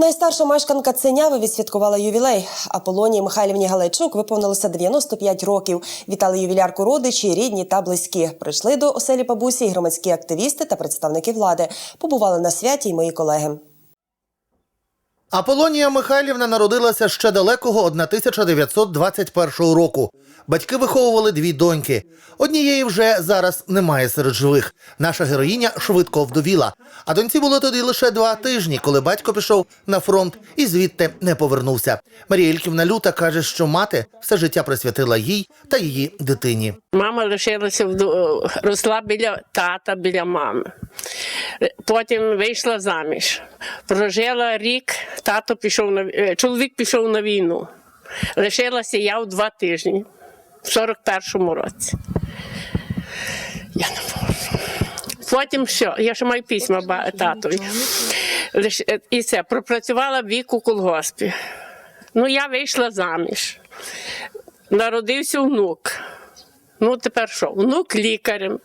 Найстарша мешканка Ценяви відсвяткувала ювілей. Аполонії Михайлівні Галайчук виповнилося 95 років. Вітали ювілярку родичі, рідні та близькі. Прийшли до оселі бабусі громадські активісти та представники влади. Побували на святі й мої колеги. Аполонія Михайлівна народилася ще далекого 1921 року. Батьки виховували дві доньки. Однієї вже зараз немає серед живих. Наша героїня швидко вдовіла. А доньці було тоді лише два тижні, коли батько пішов на фронт і звідти не повернувся. Марія Ільківна Люта каже, що мати все життя присвятила їй та її дитині. Мама лишилася вду- росла біля тата, біля мами. Потім вийшла заміж. Прожила рік, тато пішов на е, чоловік пішов на війну. Лишилася я в два тижні, в 41-му році. Я не можу. Потім що? Я ще маю письма татові. Е, І це пропрацювала вік у колгоспі. Ну, я вийшла заміж. Народився внук. Ну, тепер що? Внук лікарем.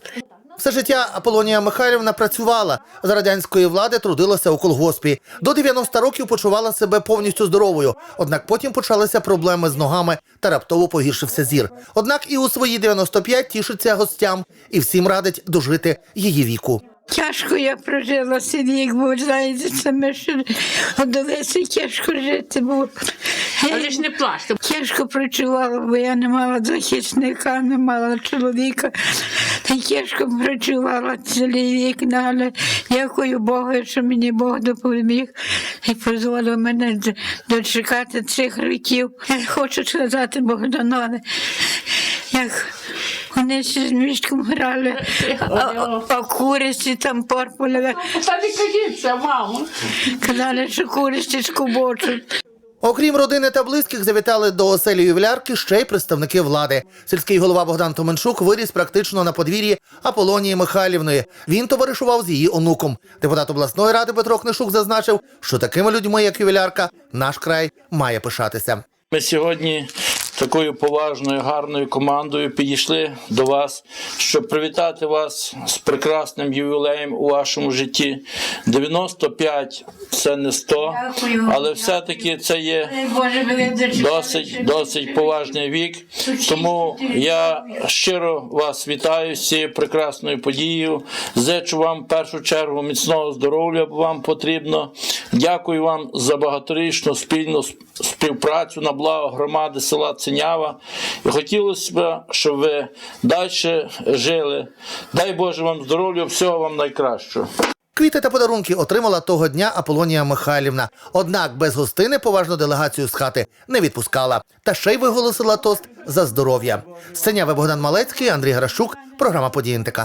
Все життя Аполонія Михайлівна працювала за радянської влади, трудилася у колгоспі. До 90 років почувала себе повністю здоровою. Однак потім почалися проблеми з ногами та раптово погіршився зір. Однак і у свої 95 тішиться гостям і всім радить дожити її віку. Тяжко я прожила цей вік, бо знаєте, саме що довелося тяжко жити, бо Але ж не плачте. тяжко працювала, бо я не мала захисника, не мала чоловіка. Та й тяжко працювала цілий вік, ну, але дякую Богу, що мені Бог допоміг і дозволив мене д- дочекати цих років. Я хочу сказати Богданове, як вони ще з мішком грали, а, а, а куриці там порпали, Та не кажіть це, мамо. казали, що куриці скубочуть. Окрім родини та близьких, завітали до оселі ювілярки ще й представники влади. Сільський голова Богдан Томенчук виріс практично на подвір'ї Аполонії Михайлівної. Він товаришував з її онуком. Депутат обласної ради Петро Книшук зазначив, що такими людьми, як ювілярка, наш край має пишатися. Ми сьогодні такою поважною, гарною командою підійшли до вас, щоб привітати вас з прекрасним ювілеєм у вашому житті. 95 – це не 100, але все-таки це є досить, досить поважний вік. Тому я щиро вас вітаю з цією прекрасною подією. Зичу вам в першу чергу міцного здоров'я, бо вам потрібно. Дякую вам за багаторічну спільну співпрацю на благо громади села Ценява. І хотілося б, щоб ви далі жили. Дай Боже вам здоров'я, всього вам найкращого. Квіти та подарунки отримала того дня Аполонія Михайлівна. Однак без гостини поважну делегацію з хати не відпускала. Та ще й виголосила тост за здоров'я. Сценяви Богдан Малецький, Андрій Гращук, програма «Події НТК».